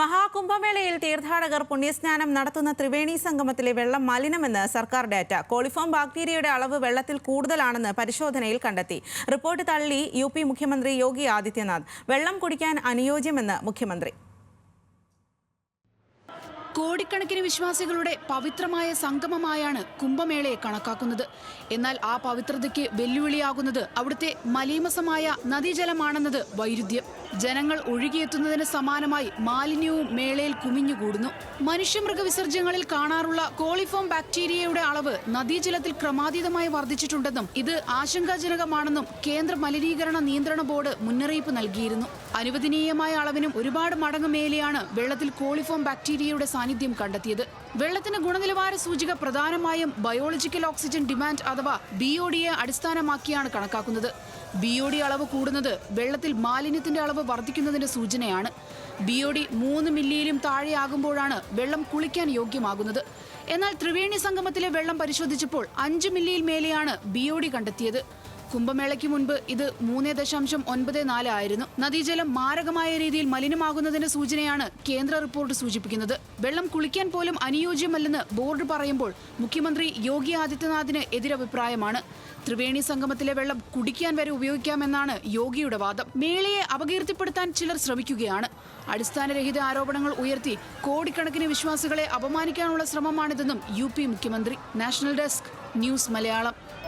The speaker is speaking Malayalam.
മഹാകുംഭമേളയിൽ തീർത്ഥാടകർ പുണ്യസ്നാനം നടത്തുന്ന ത്രിവേണി സംഗമത്തിലെ വെള്ളം മലിനമെന്ന് സർക്കാർ ഡാറ്റ. കോളിഫോം ബാക്ടീരിയയുടെ അളവ് വെള്ളത്തിൽ കൂടുതലാണെന്ന് പരിശോധനയിൽ കണ്ടെത്തി. റിപ്പോർട്ട് തള്ളി യു മുഖ്യമന്ത്രി യോഗി ആദിത്യനാഥ്. വെള്ളം കുടിക്കാൻ അനുയോജ്യമെന്ന് മുഖ്യമന്ത്രി. കോടിക്കണക്കിന് വിശ്വാസികളുടെ പവിത്രമായ സംഗമമായാണ് കുംഭമേളയെ കണക്കാക്കുന്നത്. എന്നാൽ ആ പവിത്രതയ്ക്ക് വെല്ലുവിളിയാകുന്നത് അവിടുത്തെ മലീമസമായ നദീജലമാണെന്നത് വൈരുദ്ധ്യം. ജനങ്ങൾ ഒഴുകിയെത്തുന്നതിന് സമാനമായി മാലിന്യവും മേളയിൽ കുമിഞ്ഞുകൂടുന്നു. മനുഷ്യമൃഗ വിസർജ്യങ്ങളിൽ കാണാറുള്ള കോളിഫോം ബാക്ടീരിയയുടെ അളവ് നദീജലത്തിൽ ക്രമാതീതമായി വർദ്ധിച്ചിട്ടുണ്ടെന്നും ഇത് ആശങ്കാജനകമാണെന്നും കേന്ദ്ര മലിനീകരണ നിയന്ത്രണ ബോർഡ് മുന്നറിയിപ്പ് നൽകിയിരുന്നു. അനുവദനീയമായ അളവിനും ഒരുപാട് മടങ്ങ് മേലെയാണ് വെള്ളത്തിൽ കോളിഫോം ബാക്ടീരിയയുടെ സാന്നിധ്യം കണ്ടെത്തിയത്. വെള്ളത്തിന് ഗുണനിലവാര സൂചിക പ്രധാനമായും ബയോളജിക്കൽ ഓക്സിജൻ ഡിമാൻഡ് അഥവാ ബി ഒ ഡിയെ അടിസ്ഥാനമാക്കിയാണ് കണക്കാക്കുന്നത്. ബി ഒ ഡി അളവ് കൂടുന്നത് വെള്ളത്തിൽ മാലിന്യത്തിന്റെ അളവ് വർദ്ധിക്കുന്നതിന്റെ സൂചനയാണ്. ബി ഒ ഡി മൂന്ന് മില്ലിയിലും താഴെയാകുമ്പോഴാണ് വെള്ളം കുളിക്കാൻ യോഗ്യമാകുന്നത്. എന്നാൽ ത്രിവേണി സംഗമത്തിലെ വെള്ളം പരിശോധിച്ചപ്പോൾ അഞ്ച് മില്ലിയിൽ മേലെയാണ് ബി ഒ ഡി കണ്ടെത്തിയത്. കുംഭമേളയ്ക്ക് മുൻപ് ഇത് മൂന്ന് ദശാംശം ഒൻപത് നാല് ആയിരുന്നു. നദീജലം മാരകമായ രീതിയിൽ മലിനമാകുന്നതിന്റെ സൂചനയാണ് കേന്ദ്ര റിപ്പോർട്ട് സൂചിപ്പിക്കുന്നത്. വെള്ളം കുളിക്കാൻ പോലും അനുയോജ്യമല്ലെന്ന് ബോർഡ് പറയുമ്പോൾ മുഖ്യമന്ത്രി യോഗി ആദിത്യനാഥിന് എതിരഭിപ്രായമാണ്. ത്രിവേണി സംഗമത്തിലെ വെള്ളം കുടിക്കാൻ വരെ ഉപയോഗിക്കാമെന്നാണ് യോഗിയുടെ വാദം. മേളയെ അപകീർത്തിപ്പെടുത്താൻ ചിലർ ശ്രമിക്കുകയാണ്. അടിസ്ഥാനരഹിത ആരോപണങ്ങൾ ഉയർത്തി കോടിക്കണക്കിന് വിശ്വാസികളെ അപമാനിക്കാനുള്ള ശ്രമമാണിതെന്നും യു മുഖ്യമന്ത്രി. National desk news Malayalam.